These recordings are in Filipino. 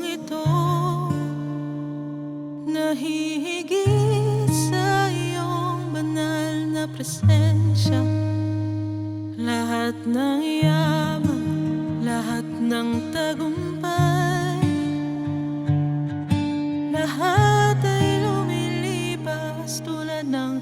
mundong ito Nahihigit sa iyong banal na presensya. Lahat ng yaman, lahat ng tagumpay Lahat ay lumilipas tulad ng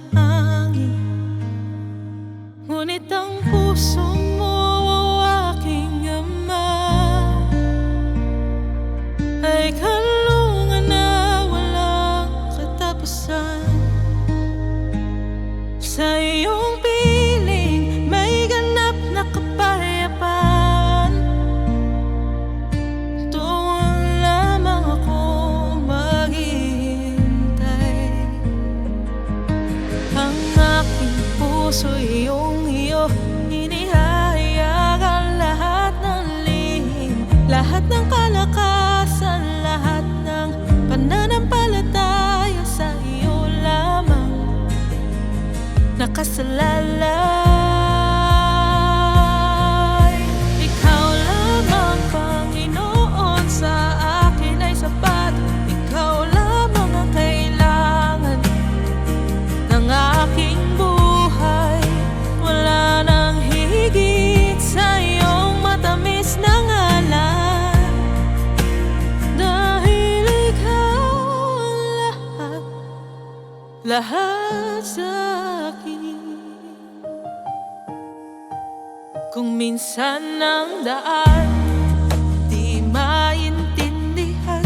puso iyong iyo Inihahayag ang lahat ng lihim Lahat ng kalakasan Lahat ng pananampalataya Sa iyo lamang. Nakasalalay Lahat sa akin. Kung minsan ang daan Di maintindihan.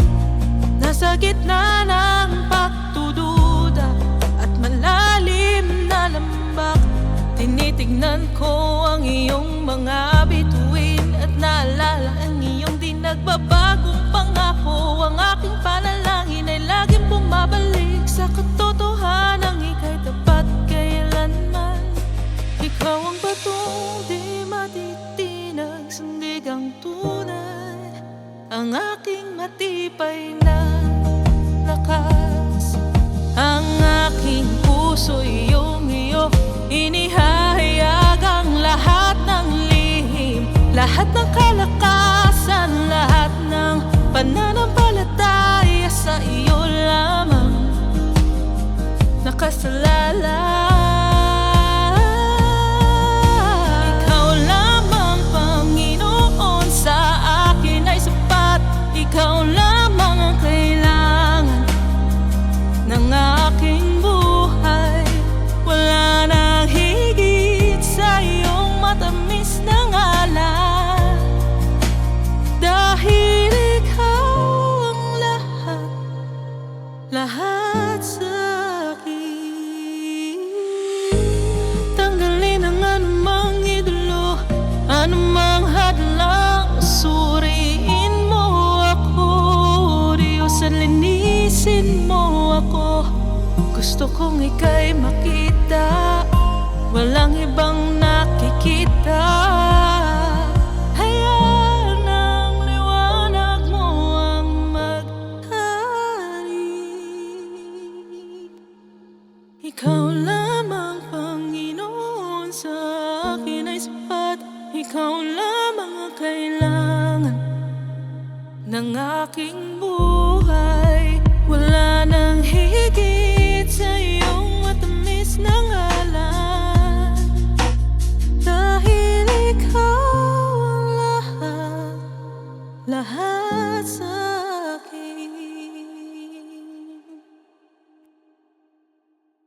Nasa gitna ng pagtududa At malalim na lambak Tinitignan ko ang iyong mga bituin At naalala ang iyong di nagbabagong pangako Ang aking panalangin Ang aking matibay na lakas. Ang aking puso iyong iyo Inihahayag ang lahat ng lihim. Lahat ng kalakasan Lahat ng pananampalataya Sa iyo lamang. Nakasalalay linisin mo ako. Gusto kong ika'y makita. Walang ibang nakikita. Hayaan ang liwanag mo ang maghari Ikaw lamang Panginoon sa akin ay sapat. Ikaw lamang ang kailangan ng aking buhay wala nang higit sa iyong matamis na ngalan. Dahil ikaw ang lahat, lahat sa